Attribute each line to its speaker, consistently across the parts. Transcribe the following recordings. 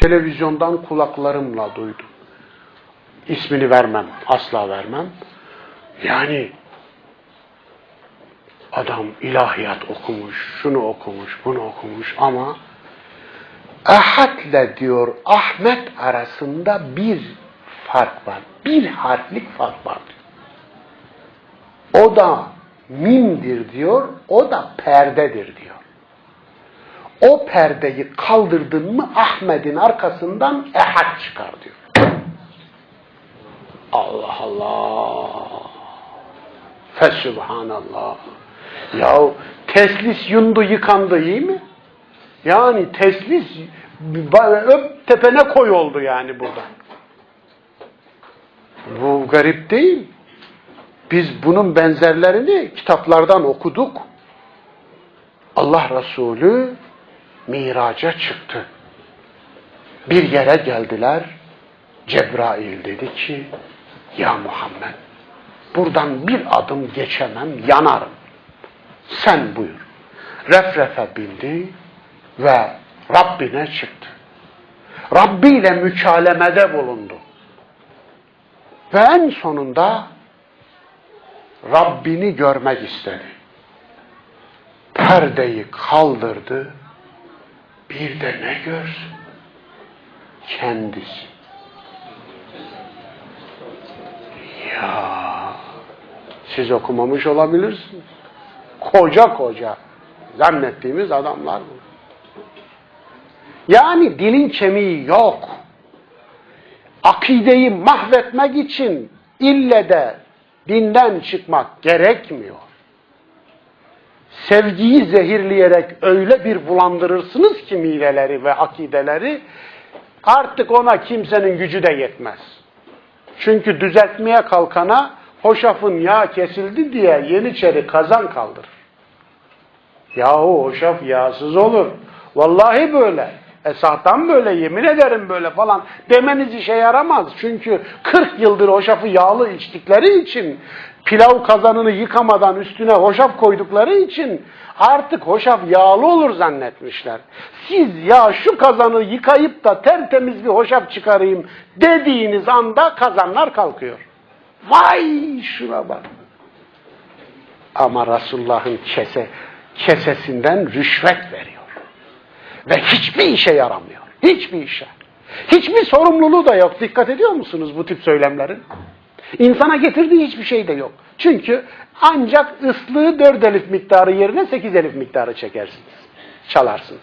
Speaker 1: televizyondan kulaklarımla duydum. İsmini vermem, asla vermem. Yani adam ilahiyat okumuş, şunu okumuş, bunu okumuş ama Ahad'le diyor Ahmet arasında bir fark var. Bir harflik fark var. O da mimdir diyor, o da perdedir diyor. O perdeyi kaldırdın mı Ahmet'in arkasından ehad çıkar diyor. Allah Allah. Fesübhanallah. Yahu teslis yundu yıkandı iyi mi? Yani teslis öp tepene koy oldu yani burada. Bu garip değil. Biz bunun benzerlerini kitaplardan okuduk. Allah Resulü miraca çıktı. Bir yere geldiler. Cebrail dedi ki, ya Muhammed, buradan bir adım geçemem, yanarım. Sen buyur. Refrefe bindi ve Rabbine çıktı. Rabbi ile mükalemede bulundu. Ve en sonunda Rabbini görmek istedi. Perdeyi kaldırdı. Bir de ne görsün? Kendisi. Ya siz okumamış olabilirsiniz. Koca koca zannettiğimiz adamlar bu. Yani dilin kemiği yok. Akideyi mahvetmek için ille de dinden çıkmak gerekmiyor. Sevgiyi zehirleyerek öyle bir bulandırırsınız ki mideleri ve akideleri artık ona kimsenin gücü de yetmez. Çünkü düzeltmeye kalkana hoşafın yağ kesildi diye yeniçeri kazan kaldırır. Yahu hoşaf yağsız olur. Vallahi böyle. Esahtan böyle, yemin ederim böyle falan demeniz işe yaramaz. Çünkü 40 yıldır hoşafı yağlı içtikleri için, pilav kazanını yıkamadan üstüne hoşaf koydukları için artık hoşaf yağlı olur zannetmişler. Siz ya şu kazanı yıkayıp da tertemiz bir hoşaf çıkarayım dediğiniz anda kazanlar kalkıyor. Vay şuna bak. Ama Resulullah'ın kese, kesesinden rüşvet veriyor. Ve hiçbir işe yaramıyor. Hiçbir işe. Hiçbir sorumluluğu da yok. Dikkat ediyor musunuz bu tip söylemlerin? İnsana getirdiği hiçbir şey de yok. Çünkü ancak ıslığı dört elif miktarı yerine sekiz elif miktarı çekersiniz. Çalarsınız.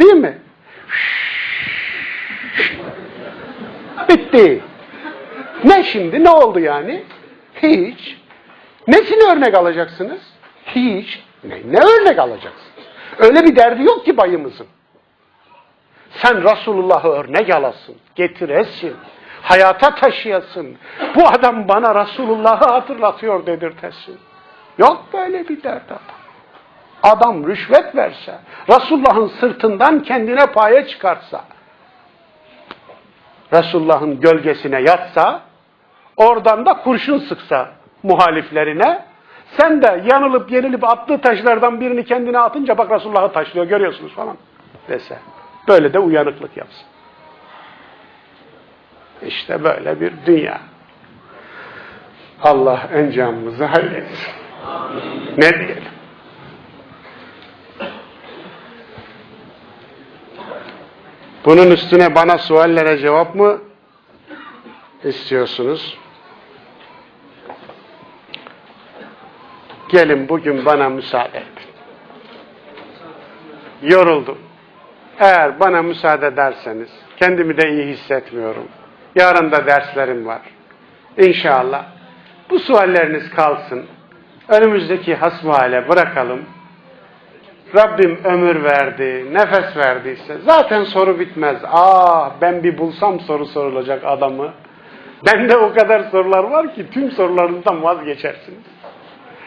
Speaker 1: Değil mi? Bitti. Ne şimdi? Ne oldu yani? Hiç. Nesini örnek alacaksınız? Hiç. Ne, ne örnek alacaksınız? Öyle bir derdi yok ki bayımızın. Sen Resulullah'ı örnek alasın, getiresin, hayata taşıyasın. Bu adam bana Resulullah'ı hatırlatıyor dedirtesin. Yok böyle bir dert adam. Adam rüşvet verse, Resulullah'ın sırtından kendine paye çıkarsa, Resulullah'ın gölgesine yatsa, oradan da kurşun sıksa muhaliflerine, sen de yanılıp yenilip attığı taşlardan birini kendine atınca bak Resulullah'ı taşlıyor görüyorsunuz falan dese. Böyle de uyanıklık yapsın. İşte böyle bir dünya. Allah encamımızı halletsin. Ne diyelim? Bunun üstüne bana suallere cevap mı istiyorsunuz? Gelin bugün bana müsaade edin. Yoruldum. Eğer bana müsaade ederseniz, kendimi de iyi hissetmiyorum. Yarın da derslerim var. İnşallah. Bu sualleriniz kalsın. Önümüzdeki hasbihale bırakalım. Rabbim ömür verdi, nefes verdiyse zaten soru bitmez. Ah ben bir bulsam soru sorulacak adamı. Bende o kadar sorular var ki tüm sorularınızdan vazgeçersiniz.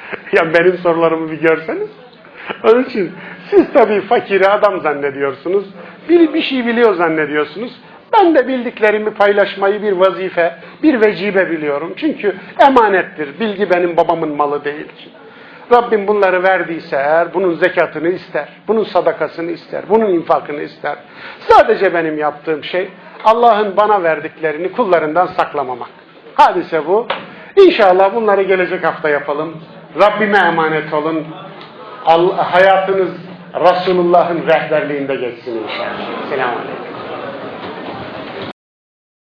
Speaker 1: ya benim sorularımı bir görseniz. Onun için siz tabii fakiri adam zannediyorsunuz. Biri bir şey biliyor zannediyorsunuz. Ben de bildiklerimi paylaşmayı bir vazife, bir vecibe biliyorum. Çünkü emanettir. Bilgi benim babamın malı değil. Rabbim bunları verdiyse eğer bunun zekatını ister, bunun sadakasını ister, bunun infakını ister. Sadece benim yaptığım şey Allah'ın bana verdiklerini kullarından saklamamak. Hadise bu. İnşallah bunları gelecek hafta yapalım. Rabbime emanet olun. Hayatınız Resulullah'ın rehberliğinde geçsin inşallah. Selamun Aleyküm.